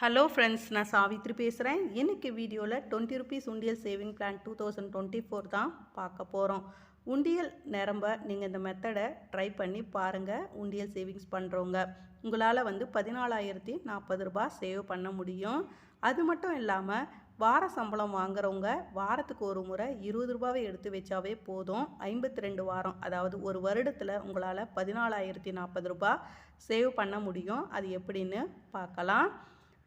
Hello friends நான் சாவித்ரி பேசுகிறேன் இன்றைக்கி வீடியோவில் டுவெண்ட்டி ருபீஸ் உண்டியல் saving plan two thousand twenty four தான் பார்க்க போகிறோம் உண்டியல் நிரம்ப நீங்கள் இந்த மெத்தடை ட்ரை பண்ணி பாருங்கள் உண்டியல் சேவிங்ஸ் பண்ணுறவங்க உங்களால் வந்து பதினாலாயிரத்தி நாற்பது ரூபாய் சேவ் பண்ண முடியும். அது மட்டும் இல்லாமல் வார சம்பளம் வாங்குறவங்க வாரத்துக்கு ஒரு முறை இருபது ரூபாவை எடுத்து வச்சாவே போதும். ஐம்பத்தி ரெண்டு வாரம் அதாவது ஒரு வருடத்தில் உங்களால் பதினாலாயிரத்தி நாற்பது ரூபாய் சேவ் பண்ண முடியும். அது எப்படின்னு பார்க்கலாம்.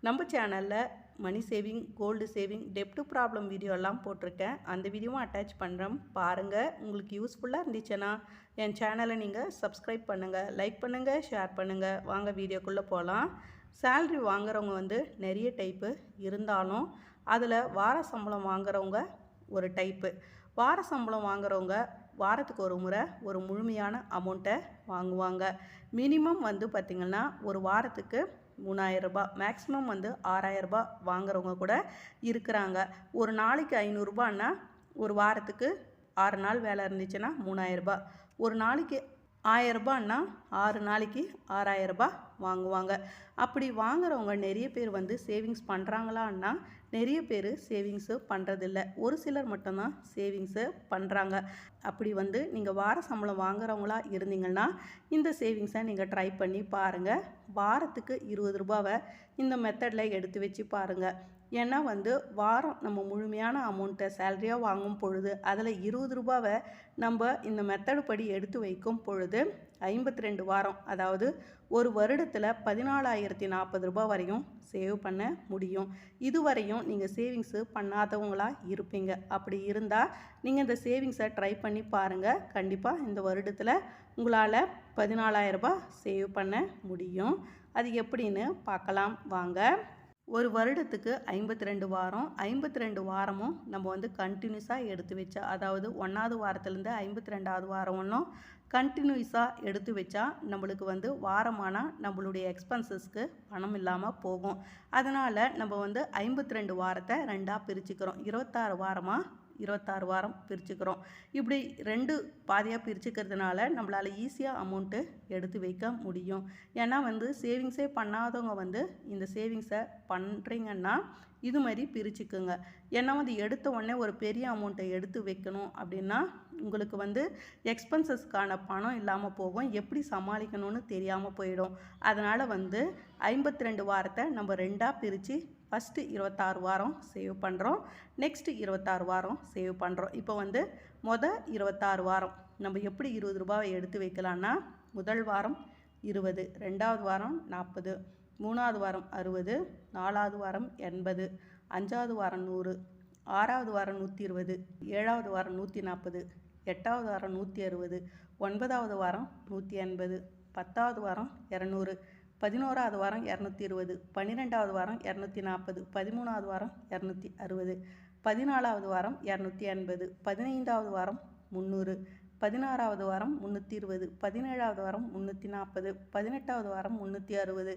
நம்ம சேனலில் மணி சேவிங் கோல்டு சேவிங் டெப்ட் ப்ராப்ளம் வீடியோலாம் போட்டிருக்கேன். அந்த வீடியோவும் அட்டாச் பண்ணுறேன் பாருங்கள் உங்களுக்கு யூஸ்ஃபுல்லாக இருந்துச்சுன்னா என் சேனலை நீங்கள் சப்ஸ்கிரைப் பண்ணுங்கள் லைக் பண்ணுங்கள் ஷேர் பண்ணுங்கள் வாங்க வீடியோக்குள்ளே போகலாம் சேல்ரி வாங்குறவங்க வந்து நிறைய டைப்பு இருந்தாலும் அதில் வார சம்பளம் வாங்குறவங்க ஒரு டைப்பு வார சம்பளம் வாங்குறவங்க வாரத்துக்கு ஒரு முறை ஒரு முழுமையான அமௌண்ட்டை வாங்குவாங்க. மினிமம் வந்து பார்த்திங்கன்னா ஒரு வாரத்துக்கு மூணாயிரம் மேக்ஸிமம் வந்து ஆறாயிரரூபா வாங்குறவங்க கூட இருக்கிறாங்க. ஒரு நாளைக்கு ஐநூறுரூபான்னா ஒரு வாரத்துக்கு ஆறு நாள் வேலை இருந்துச்சுன்னா மூணாயிரரூபா. ஒரு நாளைக்கு ஆயரரூபான்னா ஆறு நாளைக்கு ஆறாயிரரூபா வாங்குவாங்க. அப்படி வாங்குறவங்க நிறைய பேர் வந்து சேவிங்ஸ் பண்ணுறாங்களான்னா நிறைய பேர் சேவிங்ஸு பண்ணுறதில்ல ஒரு சிலர் மட்டும்தான் சேவிங்ஸு பண்ணுறாங்க அப்படி வந்து நீங்கள் வார சம்பளம் வாங்குறவங்களா இருந்தீங்கன்னா இந்த சேவிங்ஸை நீங்கள் ட்ரை பண்ணி பாருங்கள் வாரத்துக்கு இருபது ரூபாவை இந்த மெத்தடில் எடுத்து வச்சு பாருங்கள் ஏன்னா வந்து வாரம் நம்ம முழுமையான அமௌண்ட்டை சேலரியாக வாங்கும் பொழுது அதில் இருபது ரூபாவை நம்ம இந்த மெத்தடு படி எடுத்து வைக்கும் பொழுது ஐம்பத்தி ரெண்டு வாரம் அதாவது ஒரு வருடத்தில் பதினாலாயிரத்தி நாற்பது ரூபாய் வரையும் சேவ் பண்ண முடியும். இதுவரையும் நீங்கள் சேவிங்ஸு பண்ணாதவங்களாக இருப்பீங்க. அப்படி இருந்தால் நீங்கள் இந்த சேவிங்ஸை ட்ரை பண்ணி பாருங்கள் கண்டிப்பாக இந்த வருடத்தில் உங்களால் பதினாலாயிரரூபா சேவ் பண்ண முடியும். அது எப்படின்னு பார்க்கலாம். வாங்க. ஒரு வருடத்துக்கு ஐம்பத்தி ரெண்டு வாரம் ஐம்பத்தி ரெண்டு வாரமும் நம்ம வந்து கண்டினியூஸாக எடுத்து வச்சா அதாவது ஒன்றாவது வாரத்துலேருந்து ஐம்பத்தி ரெண்டாவது வாரம் ஒன்றும் கண்டினியூஸாக எடுத்து வச்சா நம்மளுக்கு வந்து வாரமானால் நம்மளுடைய எக்ஸ்பென்சஸ்க்கு பணம் இல்லாமல் போகும். அதனால் நம்ம வந்து ஐம்பத்தி ரெண்டு வாரத்தை ரெண்டாக பிரிச்சுக்கிறோம். இருபத்தாறு வாரமாக இருபத்தாறு வாரம் பிரிச்சுக்கிறோம். இப்படி ரெண்டு பாதியாக பிரிச்சுக்கிறதுனால நம்மளால் ஈஸியாக அமௌண்ட்டு எடுத்து வைக்க முடியும். ஏன்னா வந்து சேவிங்ஸே பண்ணாதவங்க வந்து இந்த சேவிங்ஸை பண்ணுறீங்கன்னா இது மாதிரி பிரிச்சுக்குங்க. ஏன்னா வந்து எடுத்த உடனே ஒரு பெரிய அமௌண்ட்டை எடுத்து வைக்கணும் அப்படின்னா உங்களுக்கு வந்து எக்ஸ்பென்சஸ்க்கான பணம் இல்லாமல் போகும். எப்படி சமாளிக்கணும்னு தெரியாமல் போயிடும். அதனால் வந்து ஐம்பத்தி ரெண்டு வாரத்தை நம்ம ரெண்டாக பிரித்து ஃபஸ்ட்டு இருபத்தாறு வாரம் சேவ் பண்ணுறோம் நெக்ஸ்ட்டு இருபத்தாறு வாரம் சேவ் பண்ணுறோம் இப்போ வந்து மொதல் இருபத்தாறு வாரம் நம்ம எப்படி இருபது ரூபாவை எடுத்து வைக்கலான்னா முதல் வாரம் இருபது ரெண்டாவது வாரம் நாற்பது மூணாவது வாரம் அறுபது நாலாவது வாரம் எண்பது அஞ்சாவது வாரம் நூறு ஆறாவது வாரம் நூற்றி இருபது ஏழாவது வாரம் நூற்றி நாற்பது எட்டாவது வாரம் நூற்றி அறுபது ஒன்பதாவது வாரம் நூற்றி எண்பது பத்தாவது வாரம் இரநூறு பதினோராவது வாரம் இரநூத்தி இருபது பன்னிரெண்டாவது வாரம் இரநூத்தி நாற்பது பதிமூணாவது வாரம் இரநூத்தி அறுபது பதினாலாவது வாரம் இரநூத்தி எண்பது பதினைந்தாவது வாரம் முந்நூறு பதினாறாவது வாரம் முந்நூற்றி இருபது பதினேழாவது வாரம் முந்நூற்றி நாற்பது பதினெட்டாவது வாரம் முந்நூற்றி அறுபது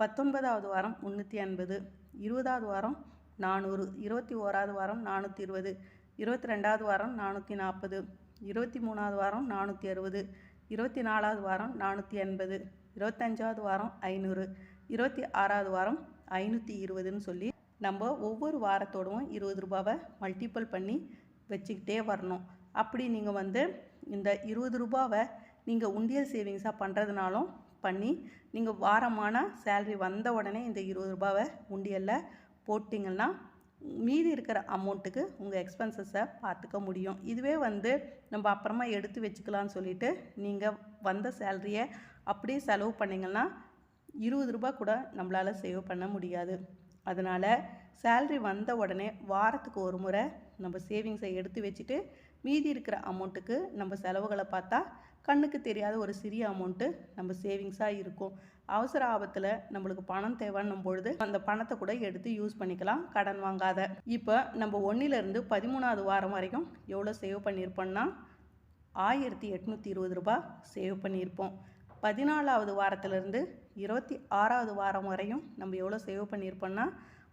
பத்தொன்பதாவது வாரம் முந்நூற்றி எண்பது இருபதாவது வாரம் நானூறு இருபத்தி ஓராவது வாரம் நானூற்றி இருபது இருபத்தி ரெண்டாவது வாரம் நானூற்றி நாற்பது இருபத்தி மூணாவது வாரம் நானூற்றி அறுபது இருபத்தி நாலாவது வாரம் நானூற்றி எண்பது இருபத்தஞ்சாவது வாரம் ஐநூறு இருபத்தி ஆறாவது வாரம் ஐநூற்றி இருபதுன்னு சொல்லி நம்ம ஒவ்வொரு வாரத்தோடவும் இருபது ரூபாவை மல்டிபிள் பண்ணி வச்சுக்கிட்டே வரணும். அப்படி நீங்கள் வந்து இந்த இருபது ரூபாவை நீங்கள் உண்டியல் சேவிங்ஸாக பண்ணுறதுனாலும் பண்ணி நீங்கள் வாரமான சேல்ரி வந்த உடனே இந்த இருபது ரூபாவை உண்டியலில் போட்டிங்கன்னா மீதி இருக்கிற அமௌண்ட்டுக்கு உங்கள் எக்ஸ்பென்சஸை பார்த்துக்க முடியும். இதுவே வந்து நம்ம அப்புறமா எடுத்து வச்சுக்கலான்னு சொல்லிட்டு நீங்கள் வந்த சேல்ரியை அப்படியே செலவு பண்ணிங்கன்னா இருபது ரூபா கூட நம்மளால் சேவ் பண்ண முடியாது. அதனால் சேல்ரி வந்த உடனே வாரத்துக்கு ஒரு முறை நம்ம சேவிங்ஸை எடுத்து வச்சுட்டு மீதி இருக்கிற அமௌண்ட்டுக்கு நம்ம செலவுகளை பார்த்தா கண்ணுக்கு தெரியாத ஒரு சிறிய அமௌண்ட்டு நம்ம சேவிங்ஸாக இருக்கும். அவசர ஆபத்தில் நம்மளுக்கு பணம் தேவைன்னும் பொழுது அந்த பணத்தை கூட எடுத்து யூஸ் பண்ணிக்கலாம். கடன் வாங்காத. இப்போ நம்ம ஒன்றிலிருந்து பதிமூணாவது வாரம் வரைக்கும் எவ்வளோ சேவ் பண்ணியிருப்போம்னா ஆயிரத்தி எட்நூற்றி இருபது ரூபா சேவ் பண்ணியிருப்போம். பதினாலாவது வாரத்திலிருந்து இருபத்தி ஆறாவது வாரம் வரையும் நம்ம எவ்வளோ சேவ் பண்ணியிருப்போம்னா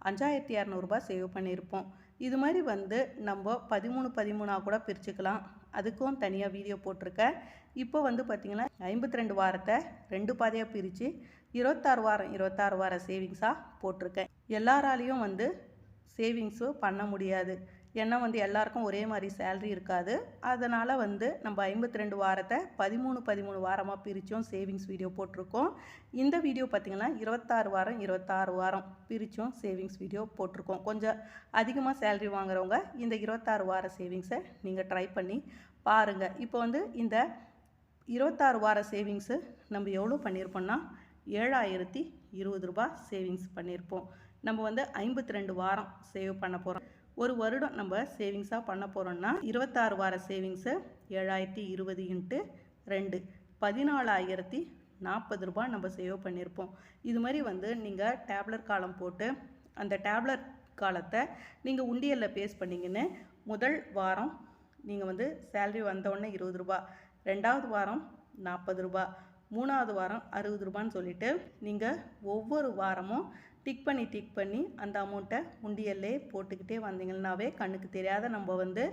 அஞ்சாயிரத்தி இரநூறுபா சேவ் பண்ணியிருப்போம். இது மாதிரி வந்து நம்ம பதிமூணு பதிமூணாக கூட பிரிச்சுக்கலாம். அதுக்கும் தனியாக வீடியோ போட்டிருக்கேன். இப்போ வந்து பார்த்திங்கன்னா ஐம்பத்தி ரெண்டு வாரத்தை ரெண்டு பாதையாக பிரித்து இருபத்தாறு வாரம் இருபத்தாறு வார சேவிங்ஸாக போட்டிருக்கேன். எல்லாராலையும் வந்து சேவிங்ஸும் பண்ண முடியாது. ஏன்னா வந்து எல்லாருக்கும் ஒரே மாதிரி சேல்ரி இருக்காது. அதனால் வந்து நம்ம ஐம்பத்தி ரெண்டு வாரத்தை பதிமூணு பதிமூணு வாரமாக பிரித்தும் சேவிங்ஸ் வீடியோ போட்டிருக்கோம். இந்த வீடியோ பார்த்திங்கன்னா இருபத்தாறு வாரம் இருபத்தாறு வாரம் பிரித்தும் சேவிங்ஸ் வீடியோ போட்டிருக்கோம். கொஞ்சம் அதிகமாக சேல்ரி வாங்குறவங்க இந்த இருபத்தாறு வார சேவிங்ஸை நீங்கள் ட்ரை பண்ணி பாருங்கள் இப்போ வந்து இந்த இருபத்தாறு வார சேவிங்ஸு நம்ம எவ்வளோ பண்ணியிருப்போம்னா ஏழாயிரத்தி இருபது ரூபா சேவிங்ஸ் பண்ணியிருப்போம். நம்ம வந்து ஐம்பத்தி ரெண்டு வாரம் சேவ் பண்ண போகிறோம் ஒரு வருடம் நம்ம சேவிங்ஸாக பண்ண போகிறோம்னா இருபத்தாறு வார சேவிங்ஸு ஏழாயிரத்தி இருபது இன்ட்டு ரெண்டு. பதினாலாயிரத்தி நாற்பது ரூபாய் நம்ம சேவ் பண்ணியிருப்போம் இது மாதிரி வந்து நீங்கள் டேப்லர் காலம் போட்டு அந்த டேப்லர் காலத்தை நீங்கள் உண்டியலில் பேஸ் பண்ணிங்கன்னு முதல் வாரம் நீங்கள் வந்து சேல்ரி வந்தவுடனே இருபது ரூபா ரெண்டாவது வாரம் நாற்பது ரூபா மூணாவது வாரம் அறுபது ரூபான்னு சொல்லிட்டு நீங்கள் ஒவ்வொரு வாரமும் டிக் பண்ணி டிக் பண்ணி அந்த அமௌண்ட்டை உண்டியல்லே போட்டுக்கிட்டே வந்தீங்கன்னாவே கண்ணுக்கு தெரியாத நம்ம வந்து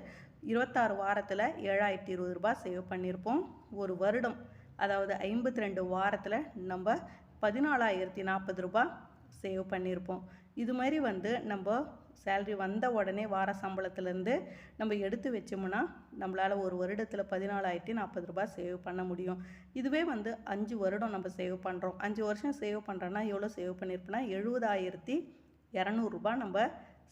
இருபத்தாறு வாரத்தில் ஏழாயிரத்தி இருபது ரூபாய் சேவ் பண்ணியிருப்போம் ஒரு வருடம் அதாவது ஐம்பத்தி ரெண்டு வாரத்தில் நம்ம பதினாலாயிரத்தி நாற்பது ரூபாய் சேவ் பண்ணியிருப்போம் இது மாதிரி வந்து நம்ம சேல்ரி வந்த உடனே வார சம்பளத்துலேருந்து நம்ம எடுத்து வச்சோம்னா நம்மளால் ஒரு வருடத்தில் பதினாலாயிரத்தி நாற்பது ரூபாய் சேவ் பண்ண முடியும். இதுவே வந்து அஞ்சு வருடம் நம்ம சேவ் பண்ணுறோம் அஞ்சு வருஷம் சேவ் பண்ணுறோன்னா எவ்வளோ சேவ் பண்ணியிருப்போம்னா எழுபதாயிரத்தி இரநூறுபா நம்ம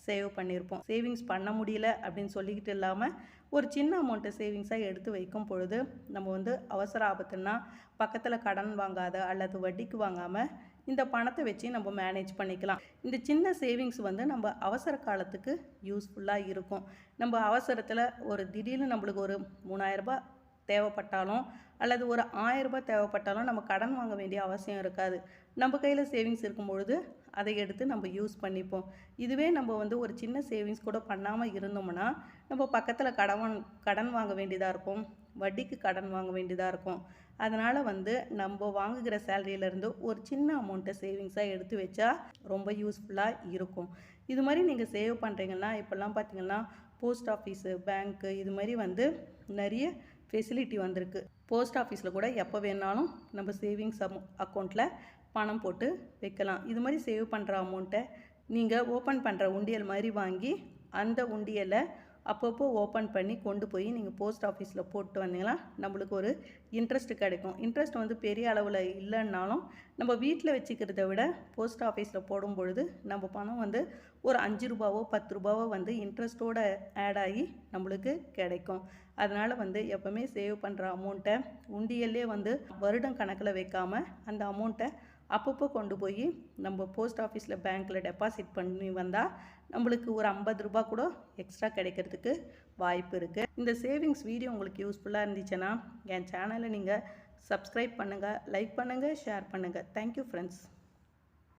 சேவ் பண்ணியிருப்போம் சேவிங்ஸ் பண்ண முடியல அப்படின்னு சொல்லிக்கிட்டு இல்லாமல் ஒரு சின்ன அமௌண்ட்டை சேவிங்ஸாக எடுத்து வைக்கும் பொழுது நம்ம வந்து அவசர ஆபத்துன்னா பக்கத்தில் கடன் வாங்காத அல்லது வட்டிக்கு வாங்காமல் இந்த பணத்தை வச்சு நம்ம மேனேஜ் பண்ணிக்கலாம். இந்த சின்ன சேவிங்ஸ் வந்து நம்ம அவசர காலத்துக்கு யூஸ்ஃபுல்லாக இருக்கும். நம்ம அவசரத்தில் ஒரு திடீர்னு நம்மளுக்கு ஒரு மூணாயிரரூபா தேவைப்பட்டாலும் அல்லது ஒரு ஆயிரரூபா தேவைப்பட்டாலும் நம்ம கடன் வாங்க வேண்டிய அவசியம் இருக்காது. நம்ம கையில் சேவிங்ஸ் இருக்கும் பொழுது அதை எடுத்து நம்ம யூஸ் பண்ணிப்போம். இதுவே நம்ம வந்து ஒரு சின்ன சேவிங்ஸ் கூட பண்ணாமல் இருந்தோம்னா நம்ம பக்கத்தில் கடன் கடன் வாங்க வேண்டியதாக இருக்கும். வட்டிக்கு கடன் வாங்க வேண்டியதாக இருக்கும். அதனால் வந்து நம்ம வாங்குகிற சேலரியிலேருந்து ஒரு சின்ன அமௌண்ட்டை சேவிங்ஸாக எடுத்து வச்சா ரொம்ப யூஸ்ஃபுல்லாக இருக்கும். இது மாதிரி நீங்கள் சேவ் பண்ணுறீங்கன்னா இப்போல்லாம் பார்த்தீங்கன்னா போஸ்ட் ஆஃபீஸு பேங்க்கு இது மாதிரி வந்து நிறைய ஃபெசிலிட்டி வந்திருக்கு. போஸ்ட் ஆஃபீஸில் கூட எப்போ வேணாலும் நம்ம சேவிங்ஸ் அமௌ அக்கௌண்ட்டில் பணம் போட்டு வைக்கலாம். இது மாதிரி சேவ் பண்ணுற அமௌண்ட்டை நீங்கள் ஓப்பன் பண்ணுற உண்டியல் மாதிரி வாங்கி அந்த உண்டியலை அப்பப்போ ஓப்பன் பண்ணி கொண்டு போய் நீங்கள் போஸ்ட் ஆஃபீஸில் போட்டு வந்தீங்கன்னா நம்மளுக்கு ஒரு இன்ட்ரெஸ்ட் கிடைக்கும். இன்ட்ரெஸ்ட் வந்து பெரிய அளவில் இல்லைன்னாலும் நம்ம வீட்டில் வச்சுக்கிறத விட போஸ்ட் ஆஃபீஸில் போடும் பொழுது நம்ம பணம் வந்து ஒரு அஞ்சு ரூபாவோ பத்து ரூபாவோ வந்து இன்ட்ரெஸ்ட்டோட ஆட் ஆகி நம்மளுக்கு கிடைக்கும். அதனால் வந்து எப்போவுமே சேவ் பண்ணுற அமௌண்ட்டை உண்டியல்லே வந்து வருடம் கணக்கில் வைக்காமல் அந்த அமௌண்ட்டை அப்பப்போ கொண்டு போய் நம்ம போஸ்ட் ஆஃபீஸில் பேங்க்கில் டெபாசிட் பண்ணி வந்தால் நம்மளுக்கு ஒரு ஐம்பது ரூபா கூட எக்ஸ்ட்ரா கிடைக்கிறதுக்கு வாய்ப்பு இருக்குது இந்த சேவிங்ஸ் வீடியோ உங்களுக்கு யூஸ்ஃபுல்லாக இருந்துச்சுன்னா என் சேனலை நீங்கள் சப்ஸ்கிரைப் பண்ணுங்கள் லைக் பண்ணுங்கள் ஷேர் பண்ணுங்கள் தேங்க்யூ ஃப்ரெண்ட்ஸ்